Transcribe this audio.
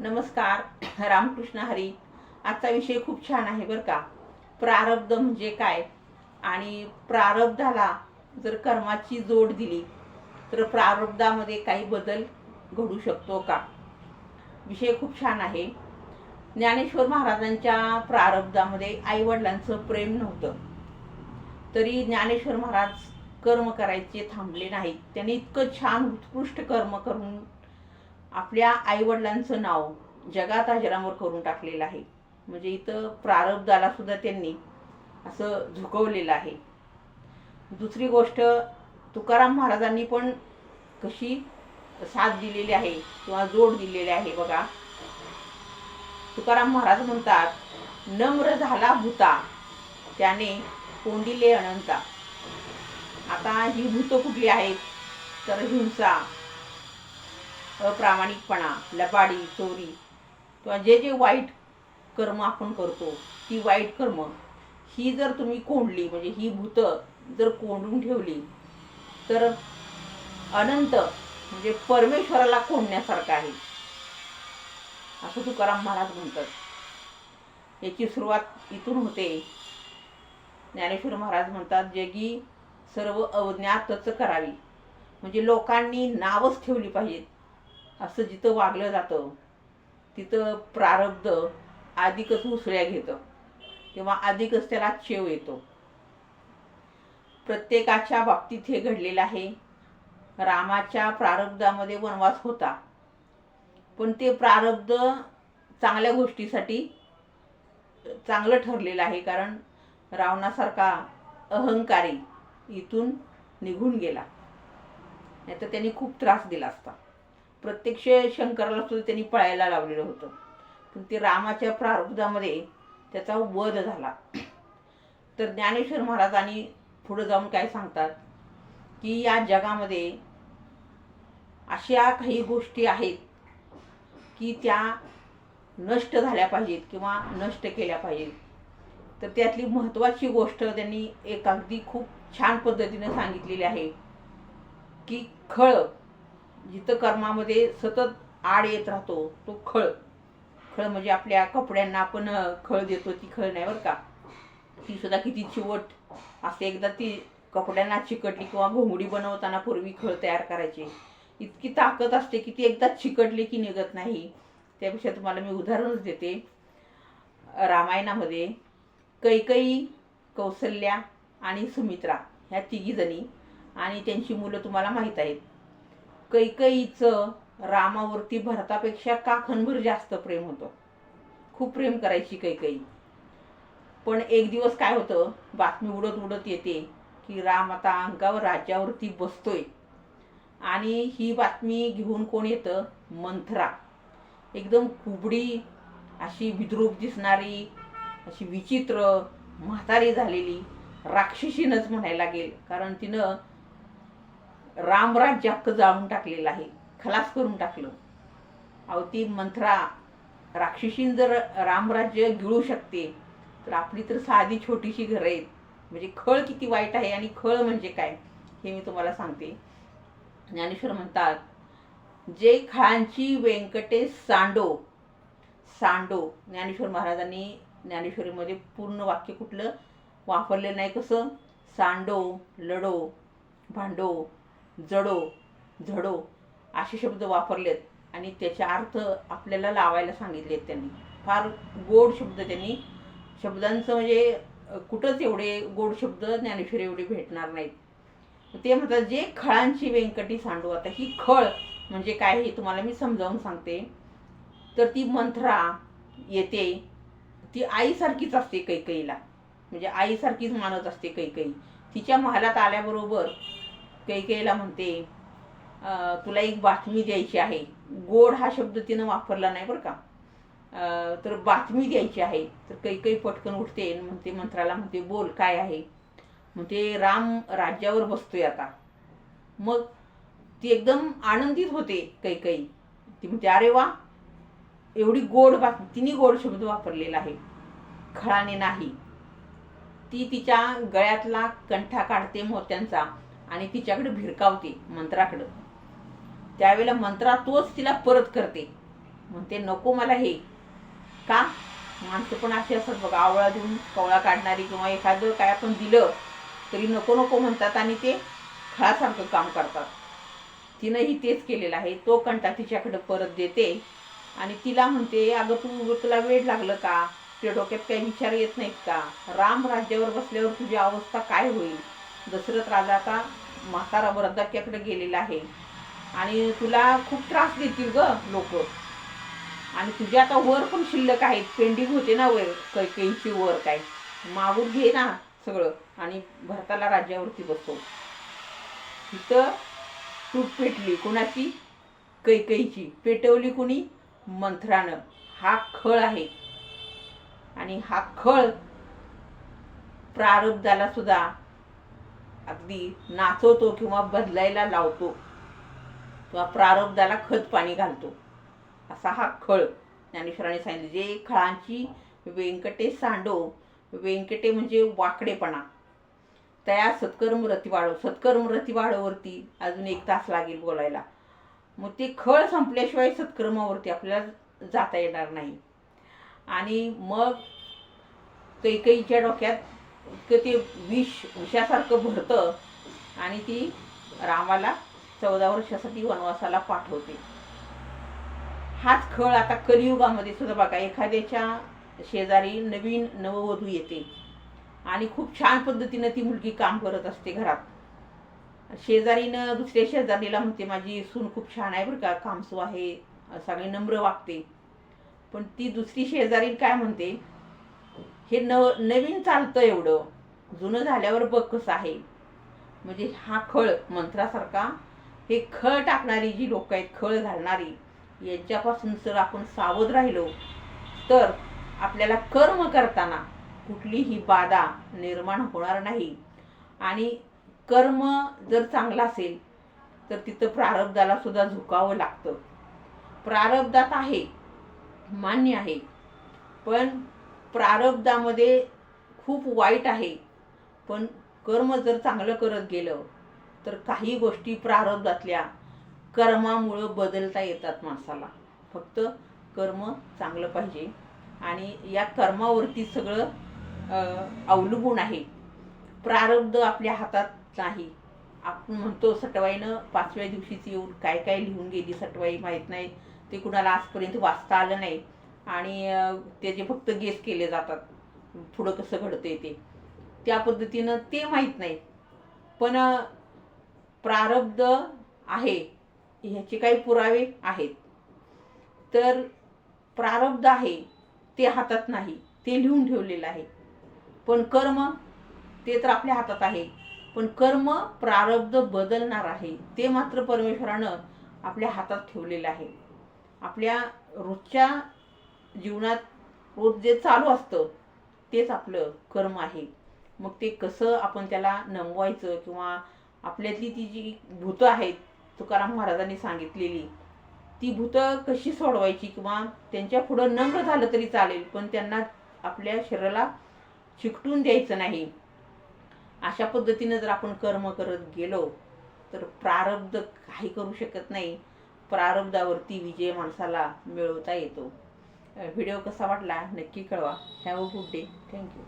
नमस्कार रामकृष्ण हरी. आजचा विषय खूप छान आहे बरं का. प्रारब्ध म्हणजे काय? आणि प्रारब्धाला जर कर्माची जोड दिली तर प्रारब्धामध्ये काही बदल घडू शकतो का? विषय खूप छान आहे. ज्ञानेश्वर महाराजांच्या प्रारब्धामध्ये आईवडिलांचं प्रेम नव्हतं. तरी ज्ञानेश्वर महाराज कर्म करायचे थांबले नाहीत. त्यांनी इतकं छान उत्कृष्ट कर्म करून आपल्या आईवडिलांचं नाव जगात अजरामर करून टाकलेलं आहे. म्हणजे इथं प्रारब्धाला सुद्धा त्यांनी असं झुकवलेलं आहे. दुसरी गोष्ट तुकाराम महाराजांनी पण कशी साथ दिलेली आहे किंवा जोड दिलेली आहे बघा. तुकाराम महाराज म्हणतात नम्र झाला भूता त्याने कोंडिले अनंता. आता ही भूत कुठली आहेत? तर हिंसा. अप्रामाणिकपणा लबाडी चोरी किंवा जे जे वाईट कर्म आपण करतो ती वाईट कर्म ही जर तुम्ही कोंडली म्हणजे ही भूतं जर कोंडून ठेवली तर अनंत म्हणजे परमेश्वराला कोंडण्यासारखं आहे. असं तुकाराम महाराज म्हणतात. याची सुरुवात इथून होते. ज्ञानेश्वर महाराज म्हणतात जगी सर्व अवज्ञातच करावी. म्हणजे लोकांनी नावच ठेवली पाहिजेत. असं जिथं वागलं जातं तिथं प्रारब्ध अधिकच उसळ्या घेतं. किंवा अधिकच त्याला चेव येतो. प्रत्येकाच्या बाबतीत हे घडलेलं आहे. रामाच्या प्रारब्धामध्ये वनवास होता. पण ते प्रारब्ध चांगल्या गोष्टीसाठी चांगलं ठरलेलं आहे कारण रावणासारखा अहंकारी इथून निघून गेला. नाही तर त्यांनी खूप त्रास दिला असता. प्रत्यक्ष शंकराला सुद्धा त्यांनी पळायला लावलेलं होतं. पण ते रामाच्या प्रारब्धामध्ये त्याचा वध झाला. तर ज्ञानेश्वर महाराजांनी पुढं जाऊन काय सांगतात? की या जगामध्ये अशा काही गोष्टी आहेत की त्या नष्ट झाल्या पाहिजेत किंवा नष्ट केल्या पाहिजेत. तर त्यातली महत्त्वाची गोष्ट त्यांनी एक अगदी खूप छान पद्धतीनं सांगितलेली आहे की खळ. जिथं कर्मामध्ये सतत आड येत राहतो तो खळ. खळ म्हणजे आपल्या कपड्यांना आपण खळ देतो ती खळ नाही बरं का. ती सुद्धा किती चिवट. असते एकदा ती कपड्यांना चिकटली किंवा घोंगडी बनवताना पूर्वी खळ तयार करायची. इतकी ताकद असते की ती एकदा चिकटली की निघत नाही. त्यापेक्षा तुम्हाला मी उदाहरणच देते. रामायणामध्ये कैकई कौसल्या आणि सुमित्रा ह्या तिघीजणी आणि त्यांची मुलं तुम्हाला माहीत आहेत. कैकईचं रामावरती भरतापेक्षा काखनभर जास्त प्रेम होतं. खूप प्रेम करायची कैकई. पण एक दिवस काय होतं बातमी उडत उडत येते की राम आता अंगावर राज्यावरती बसतोय. आणि ही बातमी घेऊन कोण येतं? मंथरा. एकदम कुबडी अशी विद्रूप दिसणारी अशी विचित्र म्हातारी झालेली राक्षसीनच म्हणायला लागेल. कारण तिनं रामराज्य हक्क जाळून टाकलेलं आहे. खलास करून टाकलं. अहो ती मंथरा राक्षसीन जर रामराज्य गिळू शकते तर आपली तर साधी छोटीशी घरं आहेत. म्हणजे खळ किती वाईट आहे आणि खळ म्हणजे काय हे मी तुम्हाला सांगते. ज्ञानेश्वर म्हणतात जे खळांची व्यंकटेश सांडो. सांडो ज्ञानेश्वर महाराजांनी ज्ञानेश्वरीमध्ये पूर्ण वाक्य कुठलं? वापरलेलं नाही कसं? सांडो लडो भांडो. जडो झडो असे शब्द वापरलेत आणि त्याचे अर्थ आपल्याला लावायला सांगितलेत त्यांनी. फार गोड शब्द त्यांनी. शब्दांचं म्हणजे कुठंच एवढे गोड शब्द ज्ञानेश्वर एवढे भेटणार नाहीत. ते म्हणतात जे खळांची व्यंकटी सांडू आता ही खळ म्हणजे काय हे तुम्हाला मी समजावून सांगते. तर ती मंथरा येते ती आईसारखीच असते कैकईला. म्हणजे आईसारखीच मानत असते कैकई. तिच्या महालात आल्याबरोबर कैकेला म्हणते तुला एक बातमी द्यायची आहे. गोड हा शब्द तिनं वापरला नाही बरं का. तर बातमी द्यायची आहे. तर कैकई पटकन उठते म्हणते मंत्राला म्हणते बोल काय आहे? म्हणते राम राज्यावर बसतोय आता. मग ती एकदम आनंदित होते कैकई ती म्हणते अरे वा एवढी गोड बातमी तिने गोड शब्द वापरलेला आहे. खळाने नाही. ती तिच्या गळ्यातला कंठा काढते मोत्यांचा. आणि तिच्याकडे भिरकावते मंत्राकडं. त्यावेळेला मंत्रा तोच तिला परत करते. म्हणते नको मला हे. का? माणसं पण अशी असतात बघा आवळा देऊन कवळा काढणारी किंवा एखादं काय आपण दिलं तरी नको नको म्हणतात आणि ते खळासारखं काम करतात. तिनंही तेच केलेलं आहे. तो कंटा तिच्याकडे परत देते आणि तिला म्हणते अगं तू तुला वेळ लागलं का? तुझ्या डोक्यात काही विचार येत नाहीत का? राम राज्यावर बसल्यावर तुझी अवस्था काय होईल? दशरथ राजा आता म्हातारा वृद्धाक्याकडे गेलेला आहे. आणि तुला खूप त्रास देतील ग लोक. आणि तुझे आता वर पण शिल्लक आहेत. पेंडिंग होते ना वर कैकेयीची वर काय. मागून घे ना सगळं. आणि भरताला राज्यावरती बसव. तिथं तूट पेटली कोणाची? कैकेयीची पेटवली कुणी? मंथरानं. हा खळ आहे. आणि हा खळ प्रारब्धाला सुद्धा अगदी नाचवतो किंवा बदलायला लावतो किंवा प्रारब्धाला खत पाणी घालतो. असा हा खळ ज्ञानेश्वरांनी सांगितले. जे खळांची व्यंकटे सांडो व्यंकटे म्हणजे वाकडेपणा. तया सत्कर्म रती वाढव सत्कर्म रती वाढवरती अजून एक तास लागेल बोलायला. मग ते खळ संपल्याशिवाय सत्कर्मावरती आपल्याला जाता येणार नाही. आणि मग कैकईच्या डोक्यात इतकं ते विष विषासारखं भरतं आणि ती रामाला चौदा वर्षासाठी वनवासाला पाठवते. हाच खळ आता कलियुगामध्ये सुद्धा बघा एखाद्याच्या शेजारी नवीन नववधू येते आणि खूप छान पद्धतीनं ती मुलगी काम करत असते घरात. शेजारीनं दुसऱ्या शेजारीला म्हणते माझी सून खूप छान आहे बरं का कामसू आहे सगळे नम्र वागते. पण ती दुसरी शेजारी काय म्हणते हे नव नवीन चालतं एवढं. जुनं झाल्यावर बघ कसं आहे. म्हणजे हा खळ मंत्रासारखा हे खळ टाकणारी जी लोक आहेत खळ घालणारी यांच्यापासून जर आपण सावध राहिलो तर आपल्याला कर्म करताना कुठलीही बाधा निर्माण होणार नाही. आणि कर्म जर चांगला असेल तर तिथं प्रारब्धाला सुद्धा झुकावं लागतं. प्रारब्धात आहे मान्य आहे. पण प्रारब्धामध्ये खूप वाईट आहे. पण कर्म जर चांगलं करत गेलं तर काही गोष्टी प्रारब्धातल्या कर्मामुळं बदलता येतात माणसाला. फक्त कर्म चांगलं पाहिजे. आणि या कर्मावरती सगळं अवलंबून आहे. प्रारब्ध आपल्या हातात नाही. आपण म्हणतो सटवाईनं पाचव्या दिवशीच येऊन काय काय लिहून गेली सटवाई माहीत नाही. ते कुणाला आजपर्यंत वाचता आलं नाही. आणि त्याचे फक्त गेस केले जातात पुढं कसं घडतंय ते. त्या पद्धतीनं ते माहीत नाही. पण प्रारब्ध आहे ह्याचे काही पुरावे आहेत. तर प्रारब्ध आहे ते हातात नाही ते लिहून ठेवलेलं आहे. पण कर्म ते तर आपल्या हातात आहे. पण कर्म प्रारब्ध बदलणार आहे ते मात्र परमेश्वरानं आपल्या हातात ठेवलेलं आहे. आपल्या रोजच्या जीवनात रोज जे चालू असतं तेच आपलं कर्म आहे. मग ते कसं आपण त्याला नमवायचं किंवा आपल्यातली ती जी भूतं आहेत तुकाराम महाराजांनी सांगितलेली ती भूतं कशी सोडवायची किंवा त्यांच्या पुढं नम्र झालं तरी चालेल पण त्यांना आपल्या शरीराला चिकटून द्यायचं नाही. अशा पद्धतीनं जर आपण कर्म करत गेलो तर प्रारब्ध काही करू शकत नाही. प्रारब्धावरती विजय माणसाला मिळवता येतो. व्हिडिओ कसा वाटला नक्की कळवा. Have a good day. Thank you.